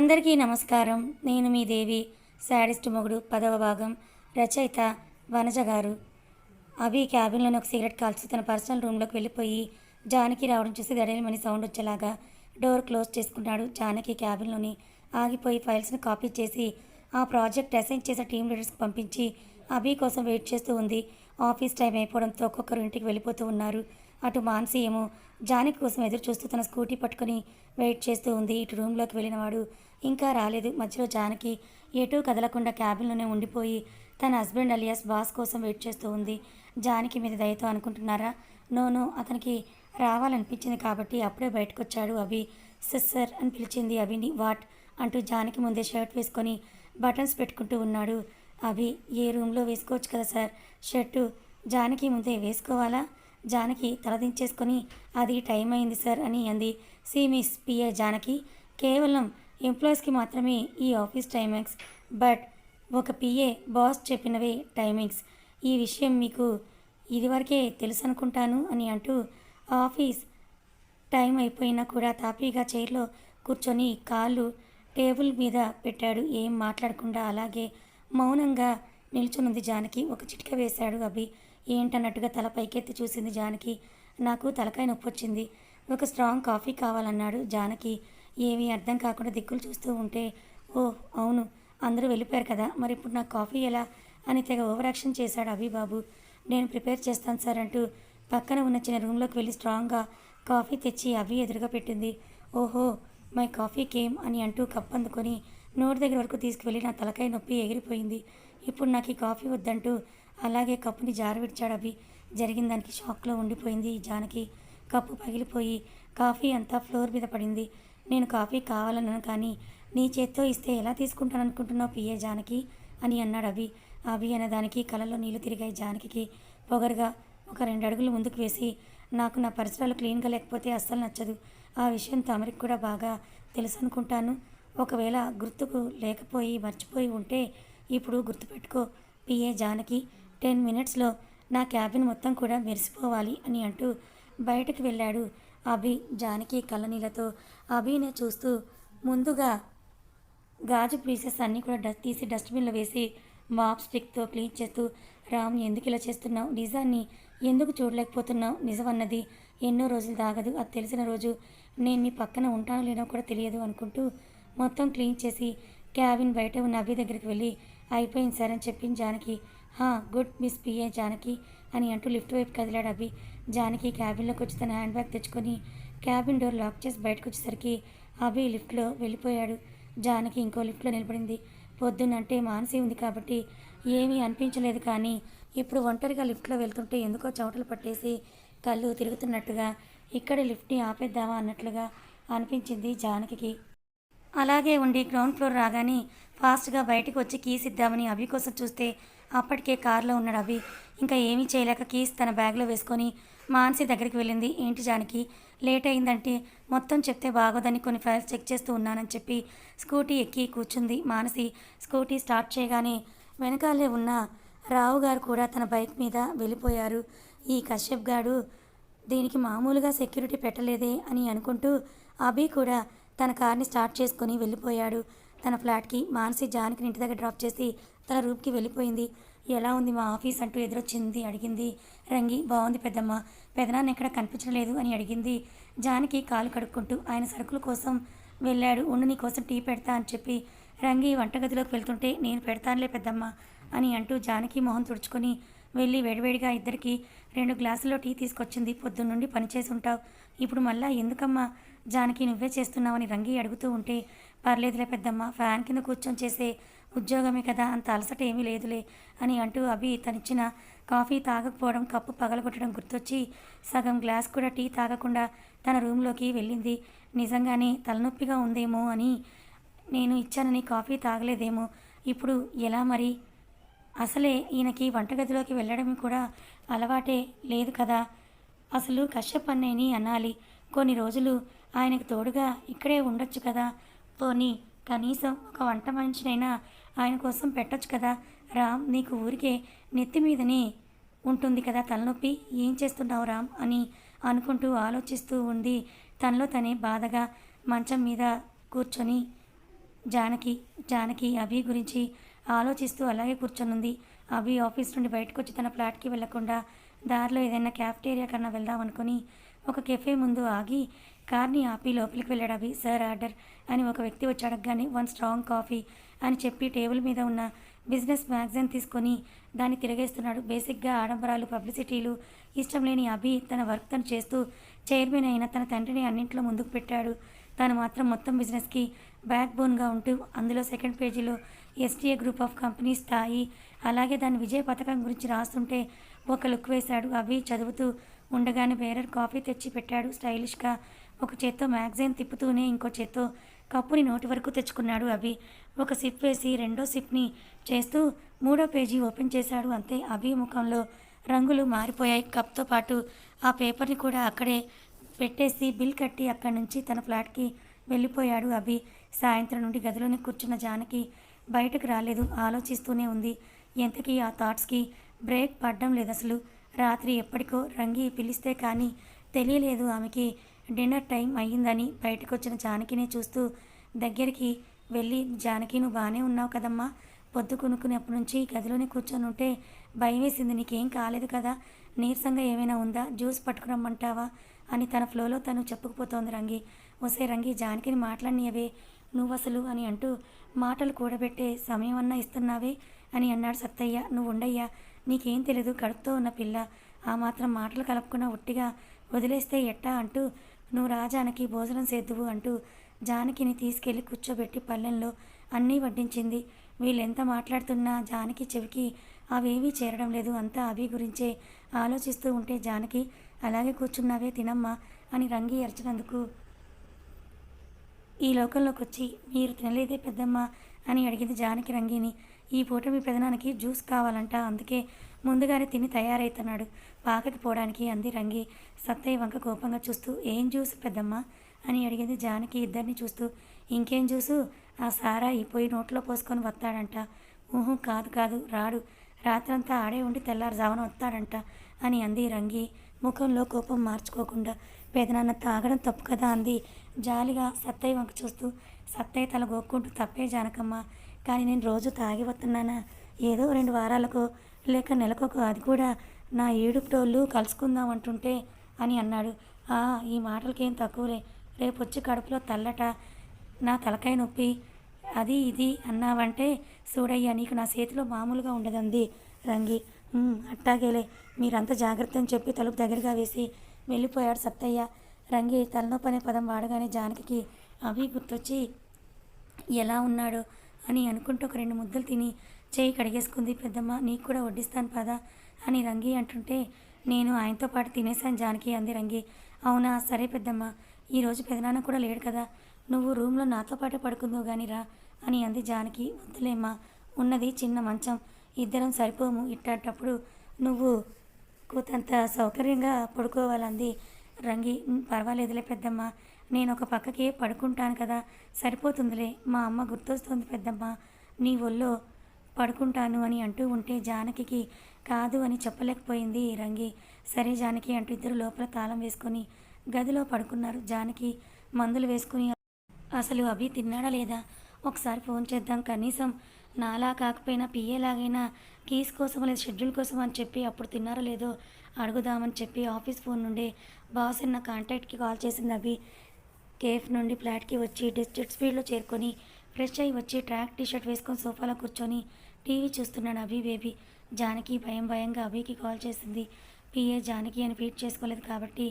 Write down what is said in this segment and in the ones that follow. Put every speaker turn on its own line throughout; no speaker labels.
అందరికీ నమస్కారం. నేను మీ దేవి శాడిస్ట్ మొగుడు పదవ భాగం రచయిత వనజ గారు. అభి క్యాబిన్లోని ఒక సిగరెట్ కాల్చి తన పర్సనల్ రూమ్లోకి వెళ్ళిపోయి జానకి రావడం చూసి దడేలమని సౌండ్ వచ్చేలాగా డోర్ క్లోజ్ చేసుకున్నాడు జానకి క్యాబిన్లోని. ఆగిపోయి ఫైల్స్ని కాపీ చేసి ఆ ప్రాజెక్ట్ అసైన్ చేసే టీం లీడర్స్కి పంపించి అభి కోసం వెయిట్ చేస్తూ ఉంది. ఆఫీస్ టైం అయిపోవడంతో ఒక్కొక్కరు ఇంటికి వెళ్ళిపోతూ ఉన్నారు. అటు మాన్సీ ఏమో జానకి కోసం ఎదురు చూస్తూ తన స్కూటీ పట్టుకొని వెయిట్ చేస్తూ ఉంది. ఇటు రూమ్లోకి వెళ్ళినవాడు ఇంకా రాలేదు. మధ్యలో జానకి ఎటూ కదలకుండా క్యాబిన్లోనే ఉండిపోయి తన హస్బెండ్ అలియాస్ బాస్ కోసం వెయిట్ చేస్తూ ఉంది. జానకి మీద దయతో అనుకుంటున్నారా? నోను అతనికి రావాలనిపించింది కాబట్టి అప్పుడే బయటకు వచ్చాడు అభి సిస్సర్ అని పిలిచింది అభిని. వాట్? అంటూ జానకి ముందే షర్ట్ వేసుకొని బటన్స్ పెట్టుకుంటూ ఉన్నాడు అభి. ఏ రూమ్లో వేసుకోవచ్చు కదా సార్? షర్టు జానకి ముందే వేసుకోవాలా? జానకి తలదించేసుకొని అది టైం అయింది సార్ అని అంది. సి మిస్ పిఏ జానకి కేవలం ఎంప్లాయీస్కి మాత్రమే ఈ ఆఫీస్ టైమింగ్స్ బట్ ఒక పిఏ బాస్ చెప్పినవే టైమింగ్స్. ఈ విషయం మీకు ఇదివరకే తెలుసు అనుకుంటాను అని అంటూ ఆఫీస్ టైం అయిపోయినా కూడా తాపీగా చైర్లో కూర్చొని కాళ్ళు టేబుల్ మీద పెట్టాడు. ఏం మాట్లాడకుండా అలాగే మౌనంగా నిల్చునుంది జానకి. ఒక చిటిక వేశాడు అభి. ఏంటన్నట్టుగా తల పైకెత్తి చూసింది జానకి. నాకు తలకాయ నొప్పి వచ్చింది. ఒక స్ట్రాంగ్ కాఫీ కావాలన్నాడు జానకి. ఏమీ అర్థం కాకుండా దిక్కులు చూస్తూ ఉంటే ఓ అవును అందరూ వెళ్ళిపోయారు కదా మరి ఇప్పుడు నాకు కాఫీ ఎలా? అని తెగ ఓవరాక్షన్ చేశాడు అభిబాబు. నేను ప్రిపేర్ చేస్తాను సార్ అంటూ పక్కన ఉన్న చిన్న రూమ్లోకి వెళ్ళి స్ట్రాంగ్గా కాఫీ తెచ్చి అవి ఎదురుగా పెట్టింది. ఓహో మై కాఫీ కేమ్ అని అంటూ కప్ అందుకొని నోటి దగ్గర వరకు తీసుకువెళ్ళి నా తలకాయ నొప్పి ఎగిరిపోయింది. ఇప్పుడు నాకు ఈ కాఫీ వద్దంటూ అలాగే కప్పుని జారవిడ్చాడు అవి జరిగిన దానికి షాక్లో ఉండిపోయింది జానకి. కప్పు పగిలిపోయి కాఫీ అంతా ఫ్లోర్ మీద పడింది. నేను కాఫీ కావాలన్నాను కానీ నీ చేత్తో ఇస్తే ఎలా తీసుకుంటాను అనుకుంటున్నావు పిఏ జానకి? అని అన్నాడు అభి. అభి అనేదానికి కళ్ళలో నీళ్ళు తిరిగాయి జానకి పొగరుగా ఒక రెండు అడుగులు ముందుకు వేసి నాకు నా పరిసరాలు క్లీన్గా లేకపోతే అస్సలు నచ్చదు. ఆ విషయం తమరికి కూడా బాగా తెలుసు అనుకుంటాను ఒకవేళ గుర్తుకు లేకపోయి మర్చిపోయి ఉంటే ఇప్పుడు గుర్తుపెట్టుకో పిఏ జానకి. టెన్ మినిట్స్లో నా క్యాబిన్ మొత్తం కూడా మెరిసిపోవాలి అని అంటూ బయటకు వెళ్ళాడు అభి జానకి కళ్ళనీళ్ళతో. అభినే చూస్తూ ముందుగా గాజు పీసెస్ అన్నీ కూడా డస్ట్ తీసి డస్ట్బిన్లో వేసి మాప్ స్టిక్తో క్లీన్ చేస్తూ రామ్ ఎందుకు ఇలా చేస్తున్నావు? నిజాన్ని ఎందుకు చూడలేకపోతున్నావు? నిజమన్నది ఎన్నో రోజులు దాగదు. అది తెలిసిన రోజు నేను మీ పక్కన ఉంటానో లేనో కూడా తెలియదు అనుకుంటూ మొత్తం క్లీన్ చేసి క్యాబిన్ బయట ఉన్న అభి దగ్గరికి వెళ్ళి అయిపోయింది సార్ అని చెప్పింది జానకి. హా గుడ్ మిస్ పిఏ జానకి అని అంటూ లిఫ్ట్ వైపు కదిలాడు అభి. జానకి క్యాబిన్లోకి వచ్చి తన హ్యాండ్ బ్యాగ్ తెచ్చుకొని క్యాబిన్ డోర్ లాక్ చేసి బయటకు వచ్చేసరికి అభి లిఫ్ట్లో వెళ్ళిపోయాడు. జానకి ఇంకో లిఫ్ట్లో నిలబడింది. పొద్దున్నంటే మానసి ఉంది కాబట్టి ఏమీ అనిపించలేదు కానీ ఇప్పుడు ఒంటరిగా లిఫ్ట్లో వెళ్తుంటే ఎందుకో చెమటలు పట్టేసి కళ్ళు తిరుగుతున్నట్టుగా ఇక్కడ లిఫ్ట్ని ఆపేద్దామా అన్నట్లుగా అనిపించింది జానకి అలాగే ఉండి గ్రౌండ్ ఫ్లోర్ రాగానే ఫాస్ట్గా బయటకు వచ్చి కీస్ ఇద్దామని అభి కోసం చూస్తే అప్పటికే కారులో ఉన్నాడు అభి. ఇంకా ఏమీ చేయలేక కీస్ తన బ్యాగ్లో వేసుకొని మానసి దగ్గరికి వెళ్ళింది. ఏంటి జానికి లేట్ అయిందంటే మొత్తం చెప్తే బాగోదని కొన్ని ఫైల్స్ చెక్ చేస్తూ ఉన్నానని చెప్పి స్కూటీ ఎక్కి కూర్చుంది మానసి. స్కూటీ స్టార్ట్ చేయగానే వెనకాలే ఉన్న రావు గారు కూడా తన బైక్ మీద వెళ్ళిపోయారు. ఈ కశ్యప్ గాడు దీనికి మామూలుగా సెక్యూరిటీ పెట్టలేదే అని అనుకుంటూ అభి కూడా తన కార్ని స్టార్ట్ చేసుకొని వెళ్ళిపోయాడు. తన ఫ్లాట్కి మానసి జానకి ఇంటి దగ్గర డ్రాప్ చేసి తన రూమ్కి వెళ్ళిపోయింది. ఎలా ఉంది మా ఆఫీస్? అంటూ ఎదురొచ్చింది అడిగింది. రంగి బాగుంది పెద్దమ్మ. పెదనాన్న ఎక్కడ కనిపించలేదు అని అడిగింది. జానకి కాలు కడుక్కుంటూ ఆయన సరుకుల కోసం వెళ్ళాడు. ఉండు నీ కోసం టీ పెడతా అని చెప్పి రంగి వంటగదిలోకి వెళ్తుంటే నేను పెడతానులే పెద్దమ్మ అని అంటూ జానకి మొహం తుడుచుకొని వెళ్ళి వేడివేడిగా ఇద్దరికి రెండు గ్లాసుల్లో టీ తీసుకొచ్చింది. పొద్దున్నుండి పనిచేసి ఉంటావు. ఇప్పుడు మళ్ళా ఎందుకమ్మా? జానకి నువ్వే చేస్తున్నావని రంగి అడుగుతూ ఉంటే పర్లేదులే పెద్దమ్మ ఫ్యాన్ కింద కూర్చొని చేసే ఉద్యోగమే కదా అంత అలసట ఏమీ లేదులే అని అంటూ అభి తనిచ్చిన కాఫీ తాగకపోవడం కప్పు పగలగొట్టడం గుర్తొచ్చి సగం గ్లాస్ కూడా టీ తాగకుండా తన రూమ్లోకి వెళ్ళింది. నిజంగానే తలనొప్పిగా ఉందేమో అని నేను ఇచ్చానని కాఫీ తాగలేదేమో ఇప్పుడు ఎలా మరి? అసలే ఈయనకి వంటగదిలోకి వెళ్ళడం కూడా అలవాటే లేదు కదా. అసలు కశ్యప్ అన్నయ్యని అనాలి. కొన్ని రోజులు ఆయనకు తోడుగా ఇక్కడే ఉండొచ్చు కదా? పోనీ కనీసం ఒక వంట మనిషినైనా ఆయన కోసం పెట్టొచ్చు కదా? రామ్ నీకు ఊరికే నెత్తి మీదనే ఉంటుంది కదా తలనొప్పి? ఏం చేస్తున్నావు రామ్? అని అనుకుంటూ ఆలోచిస్తూ ఉంది. తనలో తనే బాధగా మంచం మీద కూర్చొని జానకి జానకి అభి గురించి ఆలోచిస్తూ అలాగే కూర్చొనుంది. అభి ఆఫీస్ నుండి బయటకు వచ్చి తన ఫ్లాట్కి వెళ్ళకుండా దారిలో ఏదైనా క్యాఫ్టేరియా కన్నా వెళ్దాం అనుకుని ఒక కెఫే ముందు ఆగి కార్ని ఆపి లోపలికి వెళ్ళాడు అభి. సార్ ఆర్డర్ అని ఒక వ్యక్తి వచ్చి అడగగానే వన్ స్ట్రాంగ్ కాఫీ అని చెప్పి టేబుల్ మీద ఉన్న బిజినెస్ మ్యాగజైన్ తీసుకొని దాన్ని తిరగేస్తున్నాడు. బేసిక్గా ఆడంబరాలు పబ్లిసిటీలు ఇష్టం లేని అభి తన వర్క్ తను చేస్తూ చైర్మన్ అయిన తన తండ్రిని అన్నింటిలో ముందుకు పెట్టాడు. తాను మాత్రం మొత్తం బిజినెస్కి బ్యాక్ బోన్గా ఉంటూ అందులో సెకండ్ పేజీలో ఎస్టీఏ గ్రూప్ ఆఫ్ కంపెనీ స్థాయి అలాగే దాని విజయ పథకం గురించి రాస్తుంటే ఒక లుక్ వేశాడు అవి చదువుతూ ఉండగానే బేరర్ కాఫీ తెచ్చి పెట్టాడు. స్టైలిష్గా ఒక చేత్తో మ్యాగజైన్ తిప్పుతూనే ఇంకో చేత్తో కప్పుని నోటి వరకు తెచ్చుకున్నాడు అభి. ఒక సిప్ వేసి రెండో సిప్ని చేస్తూ మూడో పేజీ ఓపెన్ చేశాడు. అంతే అభి ముఖంలో రంగులు మారిపోయాయి. కప్తో పాటు ఆ పేపర్ని కూడా అక్కడే పెట్టేసి బిల్ కట్టి అక్కడి నుంచి తన ఫ్లాట్కి వెళ్ళిపోయాడు అభి. సాయంత్రం నుండి గదిలోనే కూర్చున్న జానకి బయటకు రాలేదు. ఆలోచిస్తూనే ఉంది. ఎంతకీ ఆ థాట్స్కి బ్రేక్ పడడం లేదు. అసలు రాత్రి ఎప్పటికో రంగి పిలిస్తే కానీ తెలియలేదు ఆమెకి. డిన్నర్ టైం అయ్యిందని బయటకు వచ్చిన జానకినే చూస్తూ దగ్గరికి వెళ్ళి జానకి నువ్వు బాగానే ఉన్నావు కదమ్మా. పొద్దు కొనుక్కునేప్పటి నుంచి గదిలోనే కూర్చొని ఉంటే భయం వేసింది నీకేం కాలేదు కదా. నీరసంగా ఏమైనా ఉందా? జ్యూస్ పట్టుకురమ్మంటావా? అని తన ఫ్లోలో తను చెప్పుకుపోతోంది రంగి. ఒసే రంగి జానకిని మాట్లాడినవే నువ్వు అసలు అని అంటూ మాటలు కూడబెట్టే సమయం అన్నా ఇస్తున్నావే అని అన్నాడు సత్తయ్య. నువ్వు ఉండయ్యా నీకేం తెలీదు కడుపుతో ఉన్న పిల్ల. ఆ మాత్రం మాటలు కలపకుండా ఒట్టిగా వదిలేస్తే ఎట్టా అంటూ నువ్వు రాజానికి భోజనం సేద్దువు అంటూ జానకిని తీసుకెళ్ళి కూర్చోబెట్టి పల్లెంలో అన్నీ వడ్డించింది. వీళ్ళెంత మాట్లాడుతున్నా జానకి చెవికి అవేవీ చేరడం లేదు. అంతా అభి గురించే ఆలోచిస్తూ ఉంటే జానకి అలాగే కూర్చున్నావే తినమ్మా అని రంగి అరిచినందుకు ఈ లోకంలోకి వచ్చి మీరు తినలేదే పెద్దమ్మ అని అడిగింది జానకి రంగిని. ఈ పూట మీ ప్రధానానికి జ్యూస్ కావాలంట అందుకే ముందుగానే తిని తయారైతున్నాడు. పాకకి పోవడానికి అంది రంగి. సత్తయ్య వంక కోపంగా చూస్తూ ఏం జ్యూస్ పెద్దమ్మ? అని అడిగింది జానకి ఇద్దరిని చూస్తూ. ఇంకేం జ్యూసు? ఆ సారా ఈ పోయి నోట్లో పోసుకొని వస్తాడంట ఊహు కాదు కాదు రాడు. రాత్రంతా ఆడే ఉండి తెల్లారుజామున వస్తాడంట అని అంది రంగి. ముఖంలో కోపం మార్చుకోకుండా పెదనాన్న తాగడం తప్పు కదా అంది. జాలిగా సత్తయ్య వంక చూస్తూ సత్తయ్య తల గోక్కుంటూ తప్పే జానకమ్మ. కానీ నేను రోజు తాగి వస్తున్నానా? ఏదో రెండు వారాలకు లేక నెలకొక అది కూడా నా ఏడుపుటోళ్ళు కలుసుకుందాం అంటుంటే అని అన్నాడు. "ఆ, ఈ మాటలకేం తక్కువలే. రేపు వచ్చి కడుపులో తల్లట నా తలకాయ నొప్పి అది ఇది అన్నావంటే చూడయ్యా నీకు నా చేతిలో మామూలుగా ఉండదంది. రంగి అట్టాగేలే. మీరంతా జాగ్రత్త అని చెప్పి తలుపు దగ్గరగా వేసి వెళ్ళిపోయాడు సత్తయ్య. రంగి తలనొప్పి అనే పదం వాడగానే జానకి అవి గుర్తొచ్చి ఎలా ఉన్నాడో? అని అనుకుంటూ ఒక రెండు ముద్దలు తిని చేయి కడిగేసుకుంది. పెద్దమ్మ నీకు కూడా వడ్డిస్తాను పదా అని రంగి అంటుంటే నేను ఆయనతో పాటు తినేశాను జానకి అంది రంగి. అవునా? సరే పెద్దమ్మ ఈరోజు పెదనాన్న కూడా లేడు కదా. నువ్వు రూమ్లో నాతో పాటు పడుకుందో గాని రా అని అంది జానకి. వద్దులేమ్మా ఉన్నది చిన్న మంచం. ఇద్దరం సరిపోము. ఇట్టేటప్పుడు నువ్వు కూతంత సౌకర్యంగా పడుకోవాలంది. రంగి పర్వాలేదులే పెద్దమ్మ నేను ఒక పక్కకి పడుకుంటాను కదా సరిపోతుందిలే మా అమ్మ గుర్తొస్తుంది పెద్దమ్మ నీ ఒళ్ళో పడుకుంటాను అని అంటూ ఉంటే జానకి కాదు అని చెప్పలేకపోయింది రంగి. సరే జానకి అంటూ ఇద్దరు లోపల తాళం వేసుకొని గదిలో పడుకున్నారు. జానకి మందులు వేసుకుని అసలు అభి తిన్నాడా లేదా? ఒకసారి ఫోన్ చేద్దాం కనీసం నాలా కాకపోయినా పిఏలాగైనా కీస్ కోసం లేదా షెడ్యూల్ కోసం అని చెప్పి అప్పుడు తిన్నారో లేదో అడుగుదామని చెప్పి ఆఫీస్ ఫోన్ నుండి బాస్ అన్న కాంటాక్ట్కి కాల్ చేసింది అవి కేఫ్ నుండి ఫ్లాట్కి వచ్చి డిస్ట్రిక్ట్ స్పీడ్లో చేరుకొని ఫ్రెష్ అయ్యి వచ్చి ట్రాక్ టీషర్ట్ వేసుకొని సోఫాలో కూర్చొని టీవీ చూస్తున్నాడు అభి బేబీ. జానకి భయం భయంగా అభికి కాల్ చేసింది. పిఏ జానకి అని ఫీడ్ చేసుకోలేదు కాబట్టి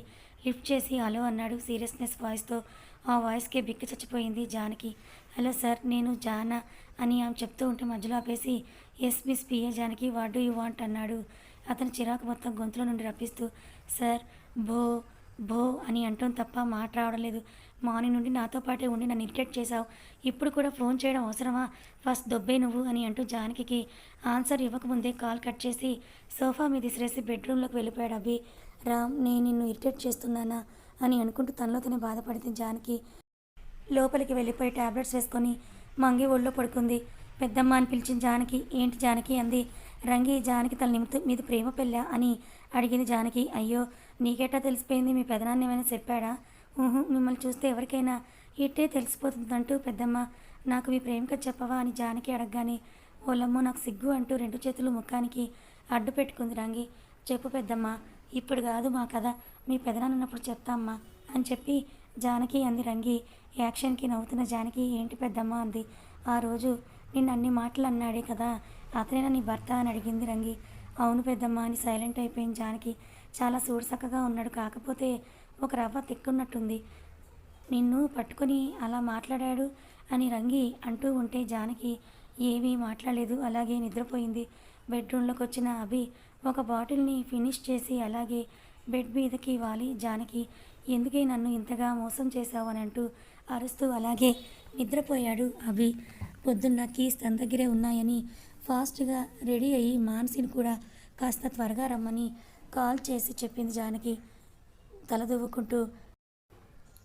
లిఫ్ట్ చేసి హలో అన్నాడు. సీరియస్నెస్ వాయిస్తో ఆ వాయిస్కే బిక్కి చచ్చిపోయింది జానకి. హలో సార్ నేను జానా అని ఆమె చెప్తూ ఉంటే మధ్యలో ఆపేసి yes miss PA Janaki what do you want? అన్నాడు. అతను చిరాకు మొత్తం గొంతులో నుండి రప్పిస్తూ సార్ భో భో అని అంటాం తప్ప మాట రావడం లేదు. మార్నింగ్ నుండి నాతో పాటే ఉండి నన్ను ఇరిటేట్ చేశావు. ఇప్పుడు కూడా ఫోన్ చేయడం అవసరమా? ఫస్ట్ దొబ్బే నువ్వు అని అంటూ జానకి ఆన్సర్ ఇవ్వకముందే కాల్ కట్ చేసి సోఫా మీద ఇసిరేసి బెడ్రూమ్లోకి వెళ్ళిపోయాడు అభి రామ్ నేను నిన్ను ఇరిటేట్ చేస్తున్నానా? అని అనుకుంటూ తనలో తనే బాధపడింది జానకి. లోపలికి వెళ్ళిపోయి టాబ్లెట్స్ వేసుకొని మంగి ఒళ్ళో పడుకుంది. పెద్దమ్మ అని పిలిచిన జానకి. ఏంటి జానకి? అంది. రంగి జానకి తన నిమిత్తం మీద ప్రేమ పెళ్ళ అని అడిగింది జానకి. అయ్యో నీకెట్టా తెలిసిపోయింది? మీ పెదనాన్న ఏమైనా చెప్పాడా? ఊహు మిమ్మల్ని చూస్తే ఎవరికైనా ఇట్టే తెలిసిపోతుందంటూ పెద్దమ్మ నాకు మీ ప్రేమిక చెప్పవా అని జానకి అడగగానే ఓలమ్మో నాకు సిగ్గు అంటూ రెండు చేతులు ముఖానికి అడ్డు పెట్టుకుంది రంగి. చెప్పు పెద్దమ్మ ఇప్పుడు కాదు మా కథ. మీ పెదనాన్నప్పుడు చెప్తామ్మా అని చెప్పి జానకి అంది రంగి. యాక్షన్కి నవ్వుతున్న జానకి ఏంటి పెద్దమ్మ అంది. ఆ రోజు నిన్ను అన్ని మాటలు అన్నాడే కదా అతనేనా నీ భర్త అని అడిగింది రంగి. అవును పెద్దమ్మ అని సైలెంట్ అయిపోయింది జానకి. చాలా సూడసక్కగా ఉన్నాడు. కాకపోతే ఒక రవ్వ తిక్కున్నట్టుంది. నిన్ను పట్టుకొని అలా మాట్లాడాడు అని రంగి అంటూ ఉంటే జానకి ఏమీ మాట్లాడలేదు. అలాగే నిద్రపోయింది. బెడ్రూమ్లోకి వచ్చిన అభి ఒక బాటిల్ని ఫినిష్ చేసి అలాగే బెడ్ మీదకి వాలి. జానకి ఎందుకే నన్ను ఇంతగా మోసం చేశావు అని అంటూ అరుస్తూ అలాగే నిద్రపోయాడు అభి. పొద్దున్న కీస్ తన దగ్గరే ఉన్నాయని ఫాస్ట్గా రెడీ అయ్యి మానసిని కూడా కాస్త త్వరగా రమ్మని కాల్ చేసి చెప్పింది జానకి. తలదువ్వుకుంటూ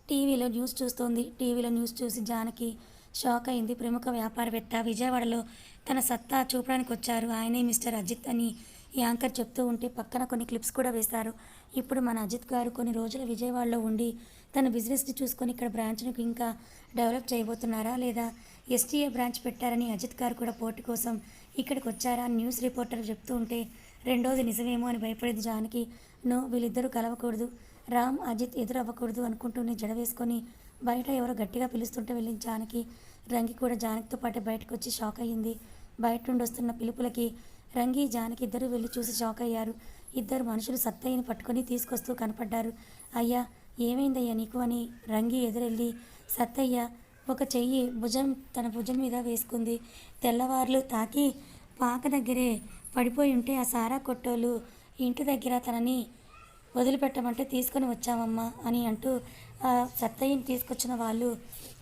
టీవీలో న్యూస్ చూస్తోంది. టీవీలో న్యూస్ చూసి జానకి షాక్ అయింది. ప్రముఖ వ్యాపారవేత్త విజయవాడలో తన సత్తా చూపడానికి వచ్చారు. ఆయనే మిస్టర్ అజిత్ అని యాంకర్ చెప్తూ ఉంటే పక్కన కొన్ని క్లిప్స్ కూడా వేశారు ఇప్పుడు మన అజిత్ గారు కొన్ని రోజులు విజయవాడలో ఉండి తన బిజినెస్ని చూసుకొని ఇక్కడ బ్రాంచ్ను ఇంకా డెవలప్ చేయబోతున్నారా లేదా ఎస్టీఏ బ్రాంచ్ పెట్టారని అజిత్ గారు కూడా పోటీ కోసం ఇక్కడికి వచ్చారా అని న్యూస్ రిపోర్టర్ చెప్తూ ఉంటే రెండోది నిజమేమో అని భయపడేది జానకి. నో వీళ్ళిద్దరూ కలవకూడదు. రామ్ అజిత్ ఎదురు అవ్వకూడదు అనుకుంటూనే జడ వేసుకొని బయట ఎవరో గట్టిగా పిలుస్తుంటే వెళ్ళింది జానకి. రంగి కూడా జానకితో పాటు బయటకు వచ్చి షాక్ అయ్యింది. బయట నుండి వస్తున్న పిలుపులకి రంగి జానకి ఇద్దరు వెళ్ళి చూసి షాక్ అయ్యారు. ఇద్దరు మనుషులు సత్తయ్యని పట్టుకొని తీసుకొస్తూ కనపడ్డారు. అయ్యా ఏమైందయ్యా నీకు అని రంగి ఎదురెళ్ళి సత్తయ్య ఒక చెయ్యి భుజం తన భుజం మీద వేసుకుంది. తెల్లవార్లు తాకి పాక దగ్గరే పడిపోయి ఉంటే ఆ సారా కొట్టోలు ఇంటి దగ్గర తనని వదిలిపెట్టమంటే తీసుకొని వచ్చామమ్మా అని అంటూ ఆ సత్తయ్యని తీసుకొచ్చిన వాళ్ళు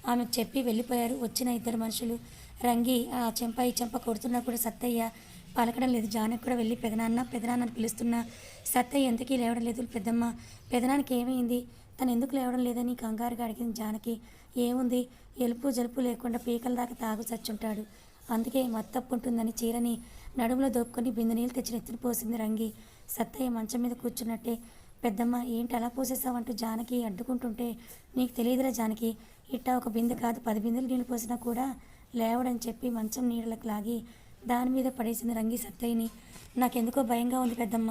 ఆమెకు చెప్పి వెళ్ళిపోయారు. వచ్చిన ఇద్దరు మనుషులు. రంగి ఆ చెంప ఈ చెంప కొడుతున్నా కూడా సత్తయ్య పలకడం లేదు. జానకి కూడా వెళ్ళి పెదనాన్న పెదనాన్న పిలుస్తున్నా. సత్తయ్య ఎందుకీ లేవడం లేదు పెద్దమ్మ? పెదనానికి ఏమైంది? తను ఎందుకు లేవడం లేదని కంగారుగా అడిగింది జానకి ఏముంది? ఎలుపు జలుపు లేకుండా పీకల దాకా తాగు చచ్చుంటాడు. అందుకే మత్తప్పుంటుందని చీరని నడుములో దోపుకొని బిందె నీళ్ళు తెచ్చి నెత్తిన పోసింది రంగి. సత్తయ్య మంచం మీద కూర్చున్నట్టే పెద్దమ్మ ఏంటి అలా పోసేసావంటూ జానకి అడ్డుకుంటుంటే నీకు తెలియదురా జానకి. ఇట్టా ఒక బిందె కాదు పది బిందెలు నీళ్ళు పోసినా కూడా లేవడని చెప్పి మంచం నీళ్ళకు లాగి దాని మీద పడేసింది రంగి సత్తయ్యని. నాకెందుకో భయంగా ఉంది పెద్దమ్మ.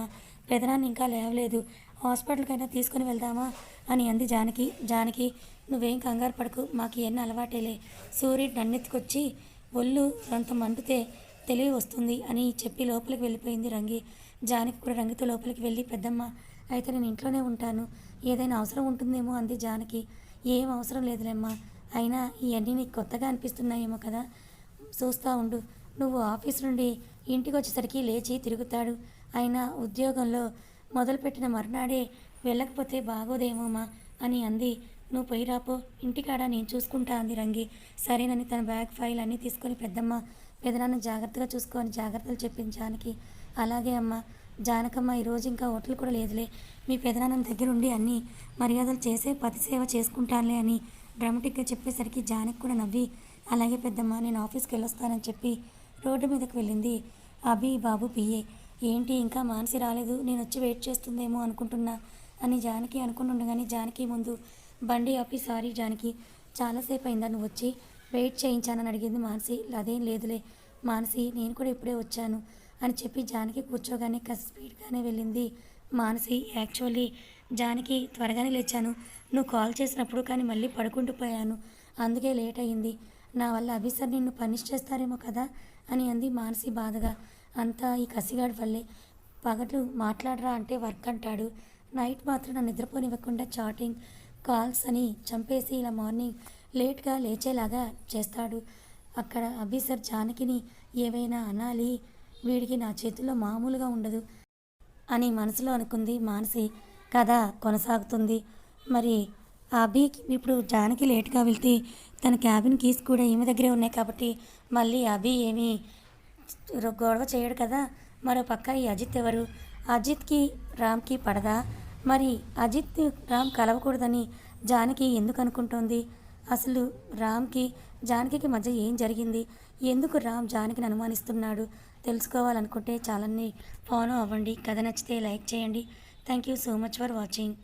పెదనాన్ని ఇంకా లేవలేదు. హాస్పిటల్కైనా తీసుకుని వెళ్దామా? అని అంది జానకి. జానకి నువ్వేం కంగారు పడకు మాకు ఎన్ని అలవాటేలే. సూర్యుడు నన్నెత్తుకొచ్చి ఒళ్ళు అంత మండితే తెలివి వస్తుంది అని చెప్పి లోపలికి వెళ్ళిపోయింది రంగి. జానకి కూడా రంగితో లోపలికి వెళ్ళి పెద్దమ్మ అయితే నేను ఇంట్లోనే ఉంటాను ఏదైనా అవసరం ఉంటుందేమో అంది జానకి. ఏం అవసరం లేదులేమ్మా అయినా ఇవన్నీ నీకు కొత్తగా అనిపిస్తున్నాయేమో కదా. చూస్తూ ఉండు నువ్వు ఆఫీస్ నుండి ఇంటికి వచ్చేసరికి లేచి తిరుగుతాడు. అయినా ఉద్యోగంలో మొదలుపెట్టిన మర్నాడే వెళ్ళకపోతే బాగోదేమోమా అని అంది. నువ్వు పోయి రాపో ఇంటికాడ నేను చూసుకుంటా అంది రంగి. సరేనని తన బ్యాగ్ ఫైల్ అన్నీ తీసుకొని పెద్దమ్మ పెదనాన్న జాగ్రత్తగా చూసుకొని జాగ్రత్తలు చెప్పింది జానకి. అలాగే అమ్మ జానకమ్మ ఈరోజు ఇంకా హోటల్ కూడా లేదులే. మీ పెదనాన్న దగ్గరుండి అన్ని మర్యాదలు చేసే పతి సేవ చేసుకుంటానులే అని డ్రామాటిక్గా చెప్పేసరికి జానకి కూడా నవ్వి అలాగే పెద్దమ్మ నేను ఆఫీస్కి వెళ్ళొస్తానని చెప్పి రోడ్డు మీదకి వెళ్ళింది. అభి బాబు పిఏ ఏంటి ఇంకా మానసి రాలేదు నేను వచ్చి వెయిట్ చేస్తుందేమో అనుకుంటున్నా అని జానకి అనుకుంటుండగానే జానకి ముందు బండి ఆపి సారీ జానకి చాలాసేపు అయిందా నువ్వు వచ్చి వెయిట్ చేయించానని అడిగింది మానసి. అదేం లేదులే మానసి నేను కూడా ఇప్పుడే వచ్చాను అని చెప్పి జానకి కూర్చోగానే కాస్త స్పీడ్గానే వెళ్ళింది. మానసి యాక్చువల్లీ జానకి త్వరగానే లేచాను. నువ్వు కాల్ చేసినప్పుడు కానీ మళ్ళీ పడుకుంటూ పోయాను. అందుకే లేట్ అయ్యింది. నా వల్ల అభిసర్ నిన్ను పనిష్ చేస్తారేమో కదా అని అంది మానసి బాధగా. అంతా ఈ కసిగాడి వల్లే. పగలు మాట్లాడరా అంటే వర్క్ అంటాడు. నైట్ మాత్రం నన్ను నిద్రపోనివ్వకుండా చాటింగ్ కాల్స్ అని చంపేసి ఇలా మార్నింగ్ లేట్గా లేచేలాగా చేస్తాడు. అక్కడ అభిసర్ జానకిని ఏవైనా అనాలి వీడికి నా చేతుల్లో మామూలుగా ఉండదు అని మనసులో అనుకుంది మానసి. కథ కొనసాగుతుంది. మరి అభి అభికి ఇప్పుడు జానకి లేట్గా వెళ్తే తన క్యాబిన్ కీస్ కూడా ఈమె దగ్గరే ఉన్నాయి కాబట్టి మళ్ళీ అభి ఏమీ గొడవ చేయడు కదా. మరో పక్క ఈ అజిత్ ఎవరు? అజిత్కి రామ్కి పడదా? మరి అజిత్ రామ్ కలవకూడదని జానకి ఎందుకు అనుకుంటోంది? అసలు రామ్కి జానకి మధ్య ఏం జరిగింది? ఎందుకు రామ్ జానకిని అనుమానిస్తున్నాడు? తెలుసుకోవాలనుకుంటే చాలాన్ని ఫాలో అవ్వండి. కథ నచ్చితే లైక్ చేయండి. Thank you so much for watching.